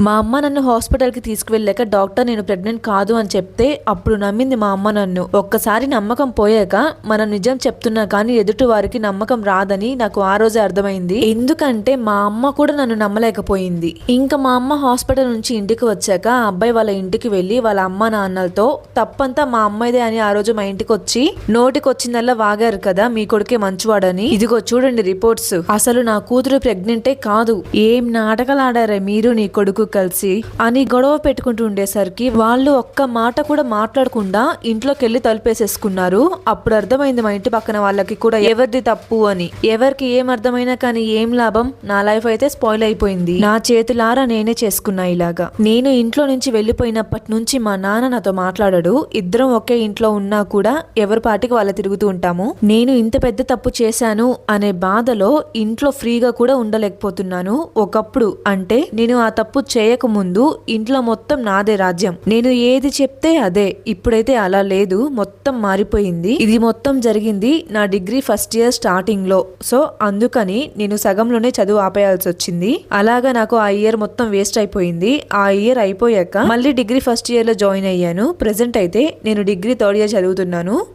మా అమ్మ నన్ను హాస్పిటల్కి తీసుకువెళ్ళాక డాక్టర్ నేను ప్రెగ్నెంట్ కాదు అని చెప్తే అప్పుడు నమ్మింది మా అమ్మ నన్ను. ఒక్కసారి నమ్మకం పోయాక మనం నిజం చెప్తున్నా కానీ ఎదుటి వారికి నమ్మకం రాదని నాకు ఆ రోజే అర్థమైంది. ఎందుకంటే మా అమ్మ కూడా నన్ను నమ్మలేకపోయింది. ఇంకా మా అమ్మ హాస్పిటల్ నుంచి ఇంటికి వచ్చాక ఆ అబ్బాయి వాళ్ళ ఇంటికి వెళ్ళి వాళ్ళ అమ్మ నాన్నలతో తప్పంతా మా అమ్మాయిదే అని ఆ రోజు మా ఇంటికి వచ్చి నోటికొచ్చిందల్లా వాగారు కదా మీ కొడుకే మంచివాడని. ఇదిగో చూడండి రిపోర్ట్స్. అసలు నా కూతురు ప్రెగ్నెంటే కాదు. ఏం నాటకాలు ఆడారే మీరు నీ కొడుకు కలిసి అని గొడవ పెట్టుకుంటూ ఉండేసరికి వాళ్ళు ఒక్క మాట కూడా మాట్లాడకుండా ఇంట్లోకి వెళ్ళి తలుపేసేసుకున్నారు. అప్పుడు అర్థమైంది మా ఇంటి పక్కన వాళ్ళకి కూడా ఎవరిది తప్పు అని. ఎవరికి ఏం అర్థమైనా కానీ ఏం లాభం? నా లైఫ్ అయితే స్పాయిల్ అయిపోయింది. నా చేతులారా నేనే చేసుకున్నా ఇలాగా. నేను ఇంట్లో నుంచి వెళ్ళిపోయినప్పటి నుంచి మా నాన్న నాతో మాట్లాడాడు. ఇద్దరం ఒకే ఇంట్లో ఉన్నా కూడా ఎవరి పాటికి వాళ్ళ తిరుగుతూ ఉంటాము. నేను ఇంత పెద్ద తప్పు చేశాను అనే బాధలో ఇంట్లో ఫ్రీగా కూడా ఉండలేకపోతున్నాను. ఒకప్పుడు అంటే నేను ఆ తప్పు చేయకముందు ఇంట్లో మొత్తం నాదే రాజ్యం. నేను ఏది చెప్తే అదే. ఇప్పుడైతే అలా లేదు. మొత్తం మారిపోయింది. ఇది మొత్తం జరిగింది నా డిగ్రీ ఫస్ట్ ఇయర్ స్టార్టింగ్లో. సో అందుకని నేను సగంలోనే చదువు ఆపేయాల్సి వచ్చింది. అలాగా నాకు ఆ ఇయర్ మొత్తం వేస్ట్ అయిపోయింది. ఆ ఇయర్ అయిపోయాక మళ్ళీ డిగ్రీ ఫస్ట్ ఇయర్లో జాయిన్ అయ్యాను. ప్రెసెంట్ అయితే నేను డిగ్రీ థర్డ్ ఇయర్ చదువుతున్నాను.